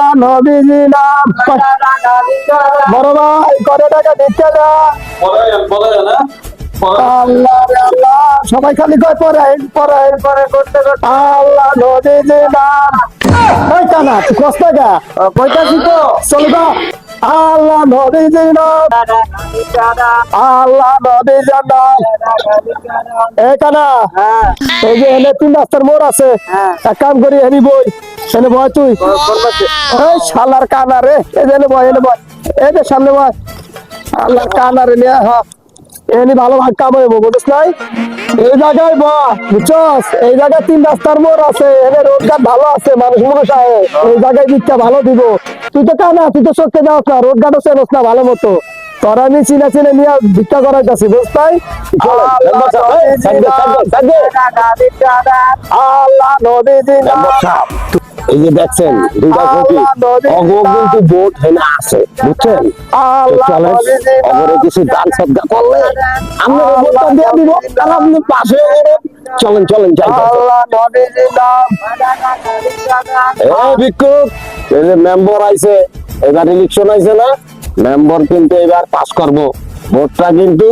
আল্লাহ নবীজি নাম বড় ভাই করে টাকা দিচ্ছে না। সবাই খালি কয় পরে পরে পরে করতে করতে। আল্লাহ নদীজি নাম এই কানা কষ্ট গা। কইতাছি তো। চলবা আল্লাহ নবী আল্লাহ নবী নাম এই কানা এই যে এনে তিন রাস্তার মোড় আছে। এক কাম করি এনি বই। এনে বয় তুই। এই শালার কানা রে। এই যে এনে বয় এনে বয়। এই যে সামনে বয়। আল্লাহ কানা রে নিয়ে হ্যাঁ এনি ভালো ভাগ কামাইবো বুঝছ নাই? এই জায়গায় বা বুঝছস? এই জায়গায় তিন রাস্তার মোড় আছে এদের রোজগার ভালো আছে মানুষ মানুষ আয় এই জায়গায় ভিক্ষা ভালো দিব। তুই তো কানা তুই তো চোখে যাও না রোজগারও চেনস না ভালো মতো। তোরা আমি চিনে চিনে নিয়ে ভিক্ষা করাইতেছি বুঝতাই আল্লাহ নদী এই যে দেখছেন দুইটা কোটি অগো কিন্তু ভোট হেনা আছে বুঝছেন? চলেন অগরে কিছু দান সদ্গা করলে আমরা ভোটটা দিয়ে দিব তাহলে আপনি পাশে এগোবেন। চলেন চলেন যাই যাই, যাই। আল্লাহ নদী নাম। এই ভিক্ষুক এই যে মেম্বার আইছে এবার ইলেকশন আইছে না মেম্বার কিন্তু এবার পাস করব। ভোটটা কিন্তু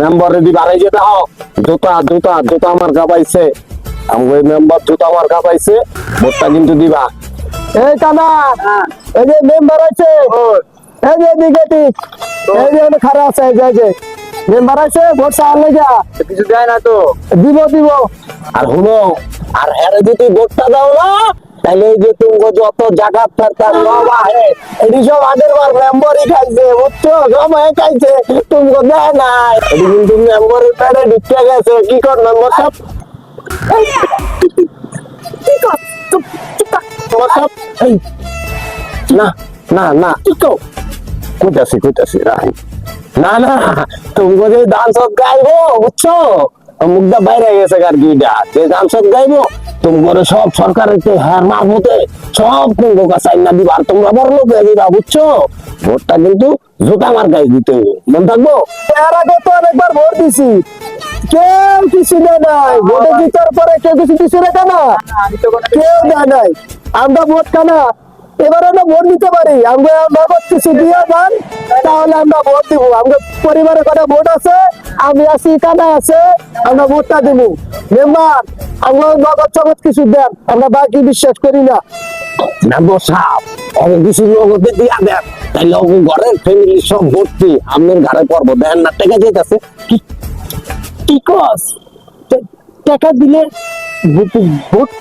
মেম্বারে দিবার এই যেটা হোক জুতা জুতা জুতা আমার গাবাইছে আমাকে মেম্বার জুতা আমার গাবাইছে ভোটটা কিন্তু দিবা। এই কানা এই যে মেম্বার আছে এই যে ঠিক এই যে খারাপ আছে এই যে, মেম্বার আছে ভোট চাল লেগা। কিছু দেয় না তো। দিব দিব। আর শুনো আর হ্যাঁ যদি ভোটটা দাও না তাহলে এই যে তুমি যত জায়গা থাকার সব আহে। এটি সব আগের বার মেম্বারই খাইছে বুঝছ এ খাইছে তুমি দেয় নাই। এটি কিন্তু মেম্বারের পেটে ঢুকে গেছে কি কর মেম্বার সব না না না না না দান সব গাইবো বুঝছ মুখটা বাইরে গেছে আর যে দান সব গাইবো তুমি করে সব সরকারের সব না দিবা আর তোমরা বড় লোক হয়ে বুঝছ ভোটটা কিন্তু জোতা মার গাই দিতে মন থাকব তো অনেকবার ভোট দিছি কেউ কিছু নাই। জিতার পরে কেউ কিছু দিছে রে কানা? কেউ দেয় নাই। আমরা ভোট এবার আমরা ভোট পারি। আমরা কিছু দিয়ে যান, তাহলে আমরা ভোট দিব। ভোট আছে, আমি আছি কানা আছে, আমরা ভোটটা দিব। মেম্বার, আমরা কিছু দেন, আমরা বাকি বিশ্বাস করি না। মেম্বার সাহেব, অনেক কিছু দিয়া দেন। তাইলে ঘরের ফ্যামিলি সব ভর্তি। ঘরে পড়ব দেন না, টেকা যেতেছে কি কস টাকা দিলে ভোট-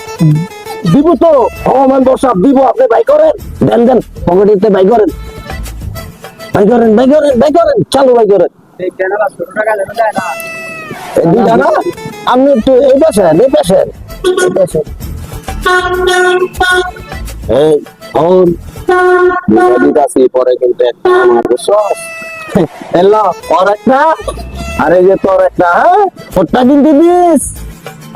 দিব তো হমান বসাব দিব আপনি বাই করেন দেন দেন পকেটেতে বাই করেন। বাই করেন বাই করেন বাই করেন চালু বাই করেন। আপনি একটু এই পাশেন এই পাশেন এই ফোন পরে কিন্তু একটা আমার সস এলো তোর একটা আরে যে তোর একটা হ্যাঁ? ওটা কিন্তু দিস?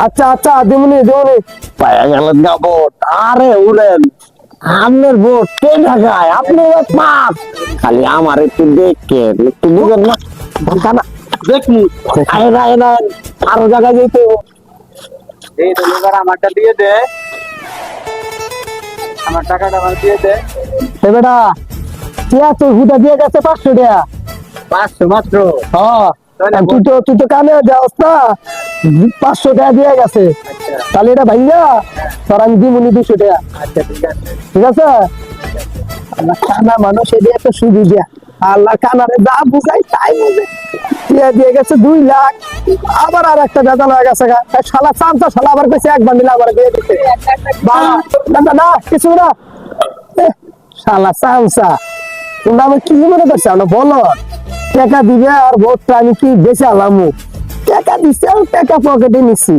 আচ্ছা আচ্ছা দিমনি দিমনি পায়া না ভোট। আরে উড়েন আপনার ভোট কে ঢাকায়? আপনি এক পাস খালি আমার একটু দেখেন একটু বুঝেন না। ঢাকা না দেখুন। আয়না আয়না আরও জায়গায় যেতে। এই তো এবার আমারটা দিয়ে দে। আমার টাকাটা আমার দিয়ে দে। এ বেটা টিয়া তুই হুদা দিয়ে গেছে পাঁচশো টাকা। পাঁচশো মাত্র হ্যাঁ। তুই তো তুই তো কানে যাস না। পাঁচশো টাকা দিয়ে গেছে। আচ্ছা। তাহলে এটা ভাইয়া আমি দিমুনি দুশো টাকা। আচ্ছা ঠিক আছে। আল্লাহ কানা মানুষ একটা সুবিধা আল্লাহ কানারে যা বুঝাই তাই বুঝে। দিয়ে দিয়ে গেছে দুই লাখ। আবার আর একটা বেতন হয়ে গেছে শালা চামচা শালা আবার কইছে এক বান্ডিল আবার দিয়ে দিতে না না, না কিছু না। শালা চামচা। তোমরা কি মনে করছে? আমরা বলো। টাকা দিবে আর ভোটটা আমি কি বেঁচে আলামু? টাকা দিছে টাকা পকেটে নিছি।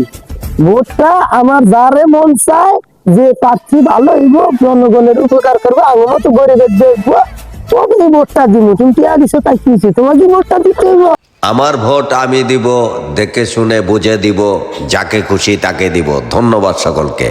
ভোটটা আমার যারে মন চায়, যে প্রার্থী ভালো হইব, জনগণের উপকার করব, আমার মতো গরিবের দেখব এই ভোটটা দিব তুমি আর দিছো, তাই কি হইছে? তোমাকে ভোটটা দিতে হইব। আমার ভোট আমি দিব, দেখে শুনে বুঝে দিব, যাকে খুশি তাকে দিব। ধন্যবাদ সকলকে।